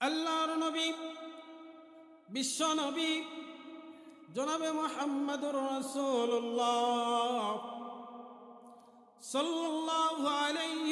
আল্লাহর নবী, বিশ্ব নবী, জনাবে মোহাম্মদুর রসুল্লাহ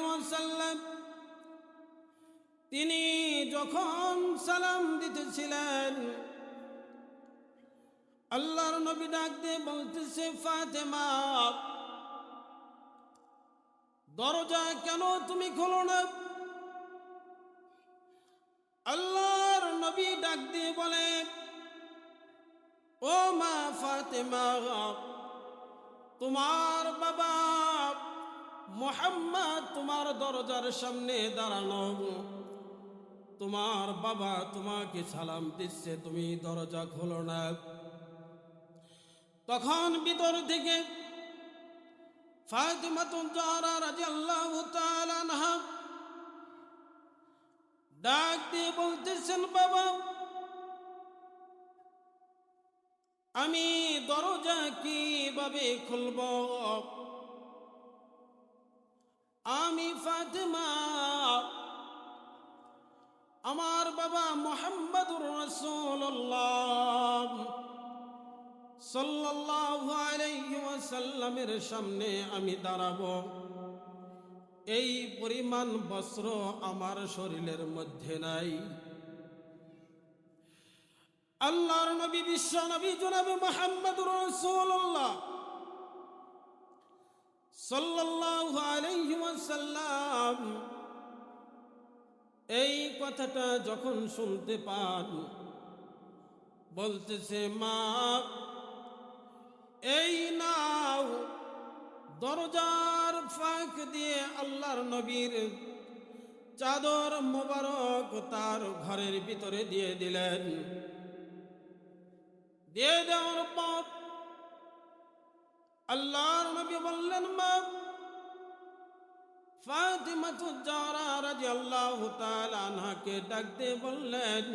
ওয়াসাল্লাম। তিনি যখন সালাম দিতেছিলেন, আল্লাহর নবী ডাক দিয়ে বলতেছে, ফাতেমা দরজা কেন তুমি খোলো না? আল্লাহর নবী ডাক দিয়ে বলে, ও মা ফাতেমা, তোমার বাবা মোহাম্মদ তোমার দরজার সামনে দাঁড়ানো তোমার বাবা তোমাকে সালাম দিচ্ছে, তুমি দরজা খোলো না। তখন ভিতর থেকে রাদিয়াল্লাহু তাআলা আনহা ডাক দিয়ে বলতেছেন, বাবা, আমি দরজা কীভাবে খুলব? আমি ফাতেমা। আমার বাবা মোহাম্মদুর রসুল্লাহ সাল্লাল্লাহু আলাইহি ওয়াসাল্লামের সামনে আমি দাঁড়াবো। এই পরিমাণ বস্ত্র আমার শরীরের মধ্যে নাই। আল্লাহর নবী, বিশ্ব নবী, জনাবে মোহাম্মদুর রাসূলুল্লাহ সাল্লাল্লাহু এই কথাটা যখন শুনতে পান, বলতেছে, মা, এই নাও দরজার ফাঁক দিয়ে আল্লাহর নবীর চাদর মোবারক তার ঘরের ভিতরে দিয়ে দিলেন। দিয়ে দেওয়ার পর আল্লাহর নবী বললেন, মা আনহাকে ডাক দিয়ে বললেন,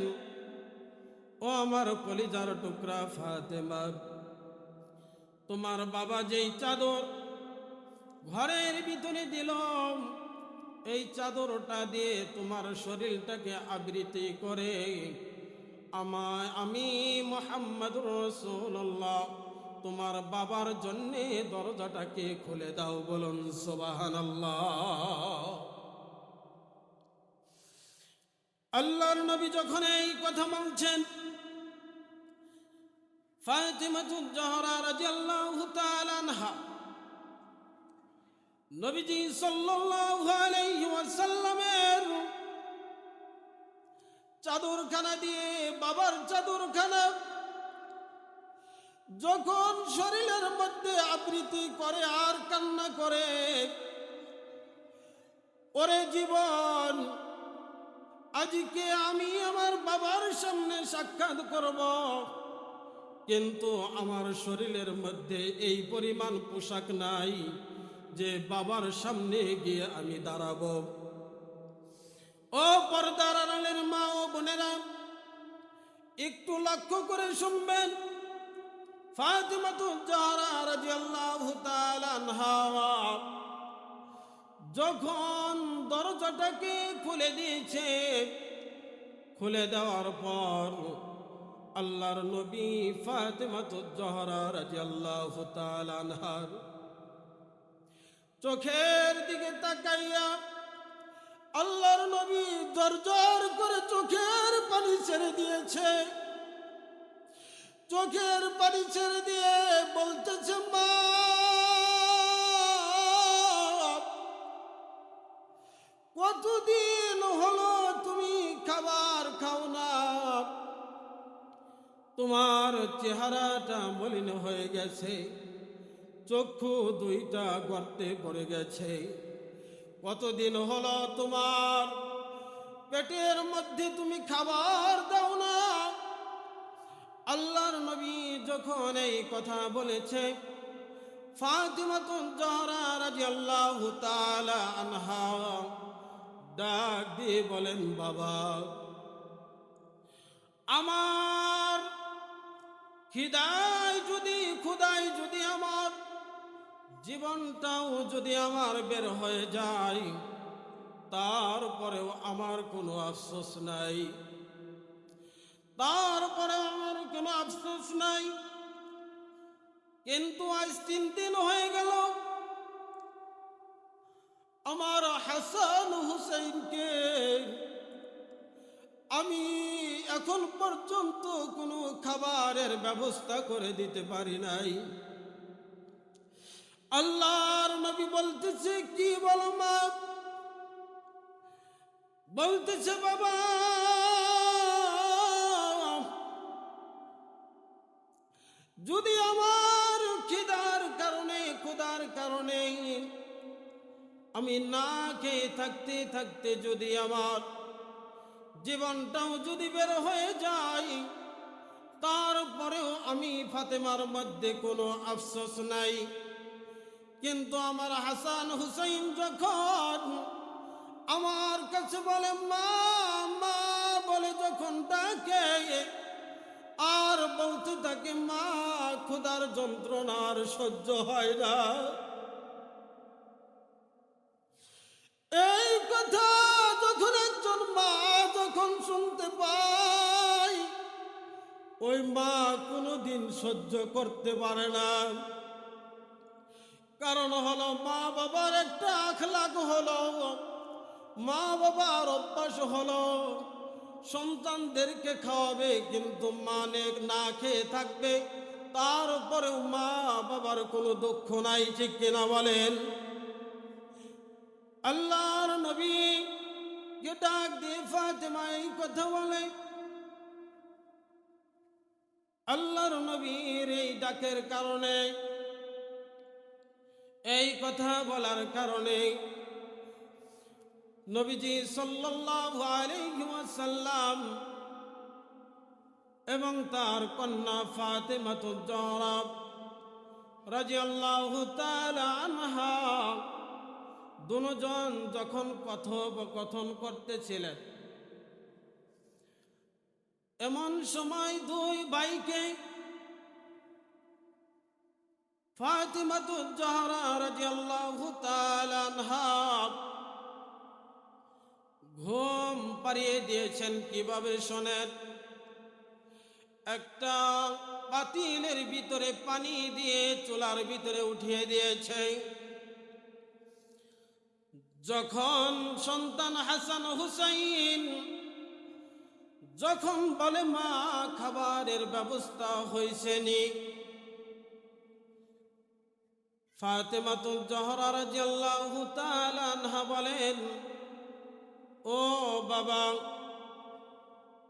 ও আমার কলিজার টুকরা তোমার বাবা যেই চাদর ঘরের ভিতরে দিল এই চাদরটা দিয়ে তোমার শরীরটাকে আবৃত্তি করে। আমায় আমি মোহাম্মদ রসুল্লাহ, তোমার বাবার জন্যে দরজাটাকে খুলে দাও বলুন সোবাহান আল্লাহর নবী যখন এই কথা বলছেন, ফাতিমাতুল জাহরা রাদিয়াল্লাহু তাআলা আনহা নবীজি ওয়াসাল্লামের চাদরখানা দিয়ে, বাবার চাদরখানা, যখন শরীরের মধ্যে আবৃত্তি করে আর কান্না করে, ওরে জীবন, আজকে আমি আমার বাবার সামনে সাক্ষাৎ করব, কিন্তু আমার শরীরের মধ্যে এই পরিমাণ পোশাক নাই। যে বাবার সামনে গিয়ে আমি দাঁড়াবো। ও পর্দার আড়ালের মা ও বোনেরা, একটু লক্ষ্য করে শুনবেন। যখন দরজাটাকে খুলে দিয়েছে, খুলে দেওয়ার পর আল্লাহর নবী ফাতিমাতু জাহরা রাদিয়াল্লাহু তাআলা আনহার চোখের দিকে তাকাইয়া আল্লাহর নবী জর্জর করে চোখের পানি ছেড়ে দিয়েছে। চোখের পানি ছেড়ে দিয়ে বলতেছে কতদিন হলো তুমি খাবার খাও না? তোমার চেহারাটা মলিন হয়ে গেছে। চক্ষু দুইটা গর্তে পড়ে গেছে। কতদিন হলো তোমার? পেটের মধ্যে তুমি খাবার দাও না। আল্লাহর নবী যখন এই কথা বলেছে তাআলা আনহা ডাক দিয়ে বলেন, বাবা, আমার খিদায় জীবনটাও যদি আমার বের হয়ে যায়, তারপরেও আমার কোনো আফসোস নাই। তারপরে আমার কোনো আফসোস নাই। কিন্তু আজ তিন দিন হয়ে গেল, আমার হাসান হুসাইনকে আমি এখন পর্যন্ত কোনো খাবারের ব্যবস্থা করে দিতে পারি নাই। আল্লাহর নবী বলতেছে, কি বলো মা? বলতেছে, বাবা, যদি আমার খিদার কারণে ক্ষুদার কারণে আমি না খেয়ে থাকতে থাকতে যদি আমার জীবনটাও যদি বের হয়ে যায়, তারপরেও আমি ফাতেমার মধ্যে কোনো আফসোস নাই। কিন্তু আমার হাসান হুসাইন যখন আমার কাছে বলে, মা মা, বলে যখন ডাকে, আর বলতে থাকে, মা, ক্ষুধার যন্ত্রণার সহ্য হয় না। এই কথা যখন একজন মা যখন শুনতে পায়, ওই মা কোনোদিন সহ্য করতে পারে না। কারণ হলো মা বাবার একটা আখলাগ হলো, মা বাবার অভ্যাস হলো সন্তানদেরকে খাওয়াবে কিন্তু মানে না খেয়ে থাকবে। তারপরেও মা বাবার কোনো দুঃখ নাই, ঠিক কিনা বলেন? আল্লাহর নবী কে ডাক দিয়ে কথা বলে, আল্লাহর নবীর এই ডাকের কারণে এই কথা বলার কারণে নবীজি ওয়াসাল্লাম এবং তার কন্যা আনহা দুজন যখন কথোপকথন করতেছিলেন, এমন সময় দুই ভাইকে ফাতিমাতুজ জাহরা রাদিয়াল্লাহু তাআলা আনহা ঘুম পাড়িয়ে দিয়েছেন কীভাবে শোনেন? একটা পাতিলের ভিতরে পানি দিয়ে চুলার ভিতরে উঠিয়ে দিয়েছে। যখন সন্তান হাসান হুসাইন যখন বলে, মা, খাবারের ব্যবস্থা হয়েছে নি। ফাতেমাতুল জহরা রাদিয়াল্লাহু তাআলা আনহা বলেন, ও বাবা,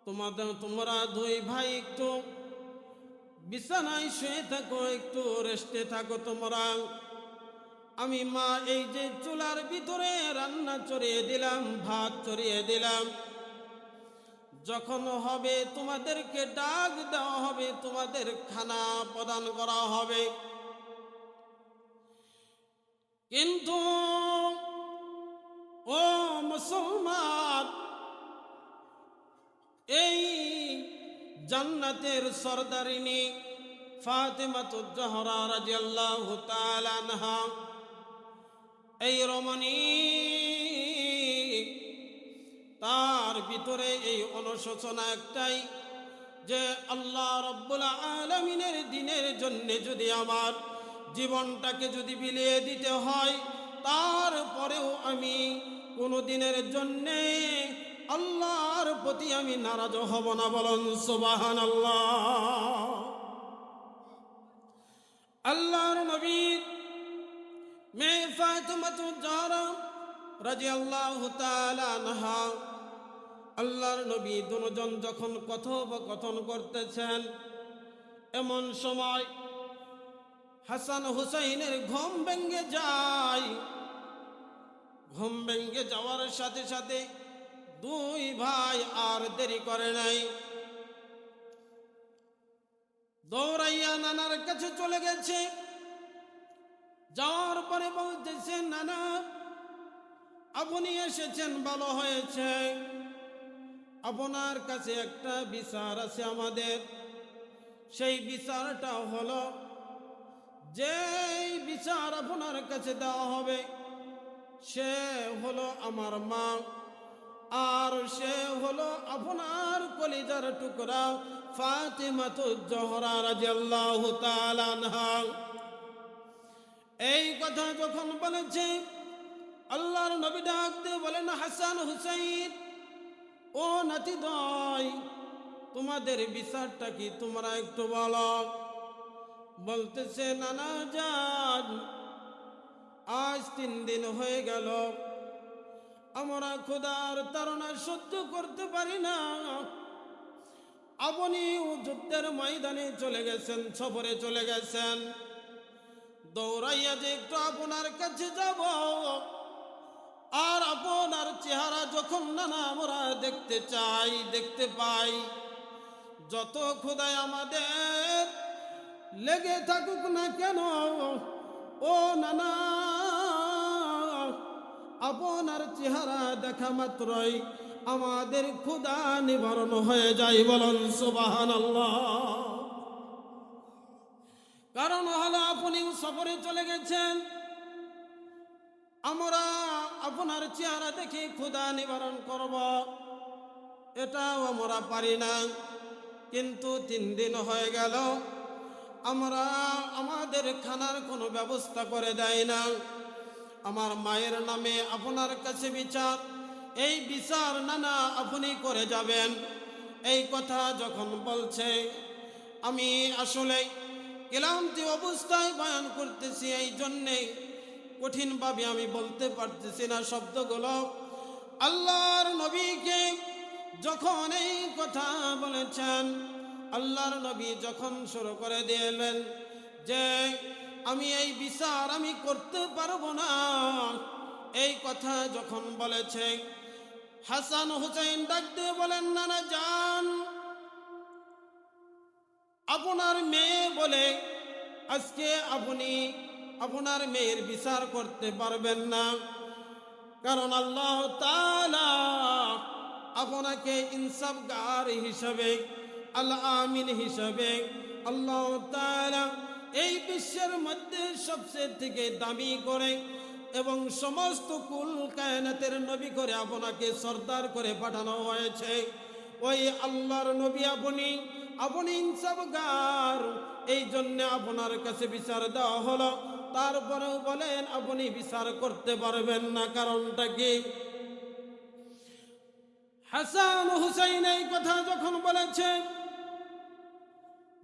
তোমাদের, তোমরা দুই ভাই একটু বিছানায় শুয়ে থাকো, একটু রেস্টে থাকো তোমরা। আমি মা, এই যে চুলার ভিতরে রান্না চড়িয়ে দিলাম, ভাত চড়িয়ে দিলাম। যখন হবে, তোমাদেরকে ডাক দেওয়া হবে, তোমাদের খানা প্রদান করা হবে। কিন্তু, ও মুসলমান, এই জান্নাতের সর্দারিনী ফাতেমাতুজ জাহরা রাদিয়াল্লাহু তাআলা আনহা, এই রমণী, তার ভিতরে এই অনুশোচনা একটাই যে আল্লাহ রব্বুল আলমিনের দিনের জন্য যদি আমার জীবনটাকে যদি বিলিয়ে দিতে হয়, তারপরেও আমি কোনো দিনের জন্যে আল্লাহর প্রতি আমি নারাজ হব না বলুন সোবাহান আল্লাহ আল্লাহর নবীর মেয়ে ফাতেমাতু জাহরা রাদিয়াল্লাহু তাআলা আনহা, আল্লাহর নবী দুজন যখন কথোপকথন করতেছেন, এমন সময় হাসান হুসাইনের ঘুম ভেঙ্গে যায়। ঘুম ভেঙ্গে যাওয়ার সাথে সাথে দুই ভাই আর দেরি করে নাই। দৌড়াইয়া নানার কাছে চলে গেছে। যাওয়ার পরে বলতেছে, নানা, আপনি এসেছেন, ভালো হয়েছে। আপনার কাছে একটা বিচার আছে আমাদের। সেই বিচারটা হলো যে বিচার আপনার কাছে দেওয়া হবে, সে হলো আমার মা, আর সে হলো আপনার কলিজার টুকরা ফাতিমাতু জহরা রাদিয়াল্লাহু তাআলা আনহা। এই কথা যখন বলেছে, আল্লাহর নবী ডাক দিয়ে বলেন, হাসান হুসাইন, ও নাতি দয়, তোমাদের বিচারটা কি তোমরা একটু বলো? বলতেছে, নানা যান আজ তিন দিন হয়ে গেল। আমরা খোদার তারা সহ্য করতে পারি না। আপনি যুদ্ধের ময়দানে চলে গেছেন, সফরে চলে গেছেন। দৌড়াইয়া যে একটু আপনার কাছে যাব, আর আপনার চেহারা যখন নানা আমরা দেখতে চাই, দেখতে পাই, যত খোদায় আমাদের লেগে থাকুক না কেন? ও নানা, আপনার চেহারা দেখা মাত্রই আমাদের ক্ষুদা নিবারণ হয়ে যায় বলুন সুবাহান কারণ হলো আপনি সফরে চলে গেছেন। আমরা আপনার চেহারা দেখে ক্ষুদা নিবারণ করব। এটাও আমরা পারি না। কিন্তু তিন দিন হয়ে গেল। আমরা আমাদের খানার কোনো ব্যবস্থা করে দেয় না। আমার মায়ের নামে আপনার কাছে বিচার, এই বিচার নানা আপনি করে যাবেন। এই কথা যখন বলছে, আমি আসলে ক্লান্তি অবস্থায় বয়ান করতেছি, এই জন্যে কঠিনভাবে আমি বলতে পারতেছি না শব্দগুলো। আল্লাহর নবীকে যখন এই কথা বলেছেন আল্লাহর নবী যখন শুরু করে দিলেন যে, আমি এই বিচার আমি করতে পারব না। এই কথা যখন বলেছে, হাসান হুসাইন ডাক দিয়ে বলেন না না যান আপনার মেয়ে বলে আজকে আপনি আপনার মেয়ের বিচার করতে পারবেন না। কারণ আল্লাহ তাআলা আপনাকে ইনসাফগার হিসাবে আল্লাহ আমিন হিসাবে আল্লাহ তাআলা এই বিশ্বের মধ্যে সবচেয়ে থেকে দামি করে এবং সমস্ত কুল কায়নাতের নবী করে আপনাকে সর্দার করে পাঠানো হয়েছে। ওই আল্লাহর নবী আপনি আপনি ইনসাফগার। এই জন্য আপনার কাছে বিচার দেওয়া হলো। তারপরেও বলেন, আপনি বিচার করতে পারবেন না। কারণটা কি? হাসান হুসাইন এই কথা যখন বলেছে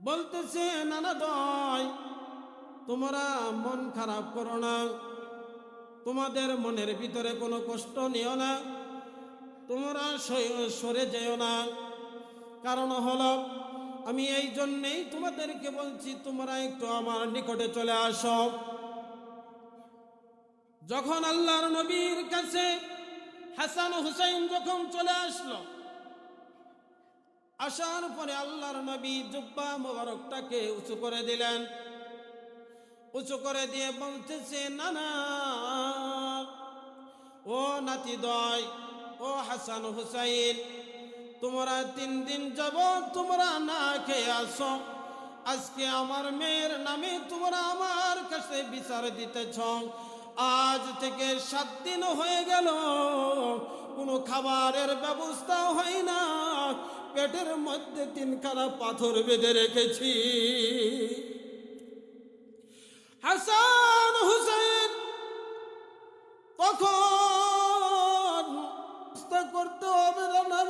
বলতেছে নানা দয় তোমরা মন খারাপ করো না। তোমাদের মনের ভিতরে কোনো কষ্ট নিও না। তোমরা সরে যেও না। কারণ হলো, আমি এই জন্যেই তোমাদেরকে বলছি, তোমরা একটু আমার নিকটে চলে আসো। যখন আল্লাহর নবীর কাছে হাসান হুসাইন যখন চলে আসলো আসার পরে আল্লাহর নবী জুব্বা মোবারকটাকে উঁচু করে দিলেন। উঁচু করে দিয়ে বলতেছে না না ও নাতি দয় ও হাসান হুসাইন, তোমরা তিন দিন যাব তোমরা না খেয়ে আসো আজকে আমার মেয়ের নামে তোমরা আমার কাছে বিচার দিতেছ। আজ থেকে সাত দিন হয়ে গেল, কোনো খাবারের ব্যবস্থা হয় না পেটের মধ্যে তিনখানা পাথর বেঁধে রেখেছি। হাসান হুসেন তখন করতে হবে না।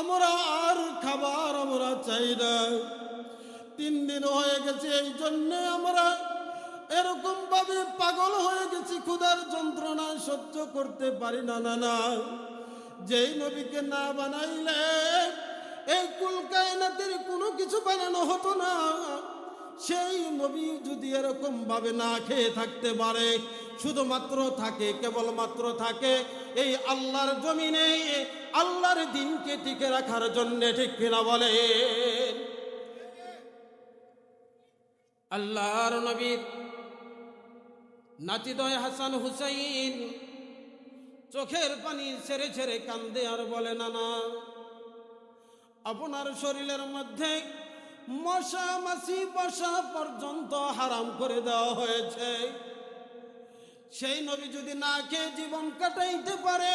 আমরা আর খাবার আমরা চাই না। তিন দিন হয়ে গেছে, এই জন্য আমরা এরকম ভাবে পাগল হয়ে গেছি। ক্ষুধার যন্ত্রণা সহ্য করতে পারি না না না যেই নবীকে না বানাইলে এই কুল কায়নাতের কোনো কিছু বানানো হতো না। সেই নবী যদি এরকম ভাবে না খেয়ে থাকতে পারে, শুধুমাত্র থাকে, কেবলমাত্র থাকে এই আল্লাহর জমিনে, আল্লাহর দিনকে টিকে রাখার জন্য ঠিক কিনা বলে? আল্লাহর নবীর নাতিদয় হাসান হুসাইন চোখের পানি ছেড়ে ছেড়ে কান্দে আর বলে না না আপনার শরীরের মধ্যে মশা মাছি বসা পর্যন্ত হারাম করে দেওয়া হয়েছে। সেই নবী যদি না খেয়ে জীবন কাটাইতে পারে,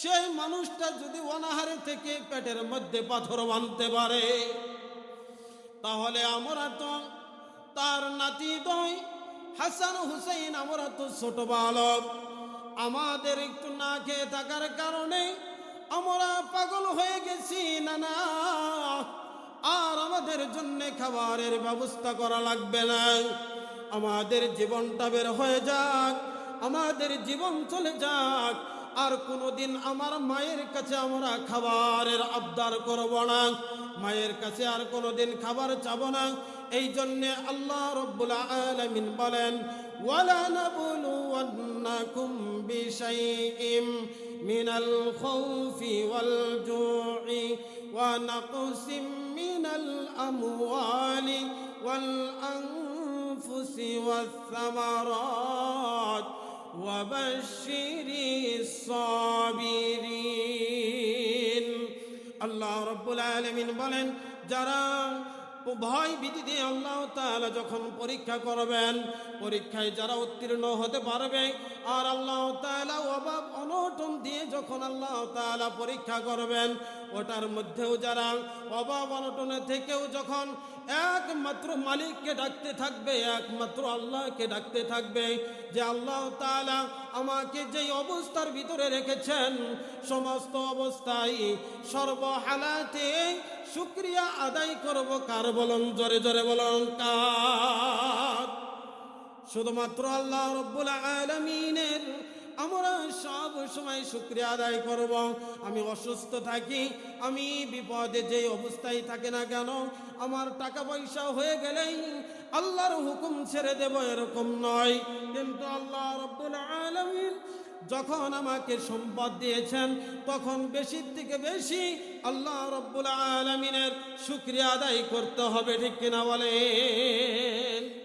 সেই মানুষটা যদি অনাহারে থেকে পেটের মধ্যে পাথর বাঁধতে পারে, তাহলে আমরা তো তার নাতি দই, হাসান হুসাইন, আমরা তো ছোট বালক। আমাদের একটু না খেয়ে থাকার কারণে আমরা পাগল হয়ে গেছি না না আর আমাদের জন্য খাবারের ব্যবস্থা করা লাগবে না। আমাদের জীবনটা বের হয়ে যাক, আমাদের জীবন চলে যাক। আর কোনোদিন আমার মায়ের কাছে আমরা খাবারের আবদার করব না। মায়ের কাছে আর কোনোদিন খাবার চাবো না। এই জন্যে আল্লাহ রব্বুল আলামিন বলেন ওয়ালা নাবলুওয়ান্নাকুম বিশাইইম মিনাল খাউফি ওয়াল জু'i ওয়া নাকসিম মিনাল আমওয়ালি ওয়াল আনফুসি ওয়াস সামারাত وبشر الصابرين আল্লাহ রব্বুল আলমিন বলেন যারা ভয় ভীতি দিয়ে আল্লাহ তাআলা যখন পরীক্ষা করবেন, পরীক্ষায় যারা উত্তীর্ণ হতে পারবে, আর আল্লাহ তাআলা অভাব অনটন দিয়ে যখন আল্লাহ তাআলা পরীক্ষা করবেন, ওটার মধ্যেও যারা অভাব অনটনে থেকেও যখন একমাত্র মালিককে ডাকতে থাকবে, একমাত্র আল্লাহকে ডাকতে থাকবে, যে আল্লাহ তাআলা আমাকে যেই অবস্থার ভিতরে রেখেছেন, সমস্ত অবস্থায় সর্বহালাতে শুক্রিয়া আদায় করব কার বলন? জোরে জোরে বলন, কার? শুধুমাত্র আল্লাহ রব্বুল আলমিনের আমরা সব সময় শুক্রিয়া আদায় করব। আমি অসুস্থ থাকি, আমি বিপদে যে অবস্থায় থাকে না কেন, আমার টাকা পয়সা হয়ে গেলেই আল্লাহর হুকুম ছেড়ে দেব এরকম নয়। কিন্তু আল্লাহ রব্বুল আলমিন যখন আমাকে সম্পদ দিয়েছেন, তখন বেশির থেকে বেশি আল্লাহ রব্বুল আলমিনের শুক্রিয়া আদায় করতে হবে, ঠিক কিনা বলেন?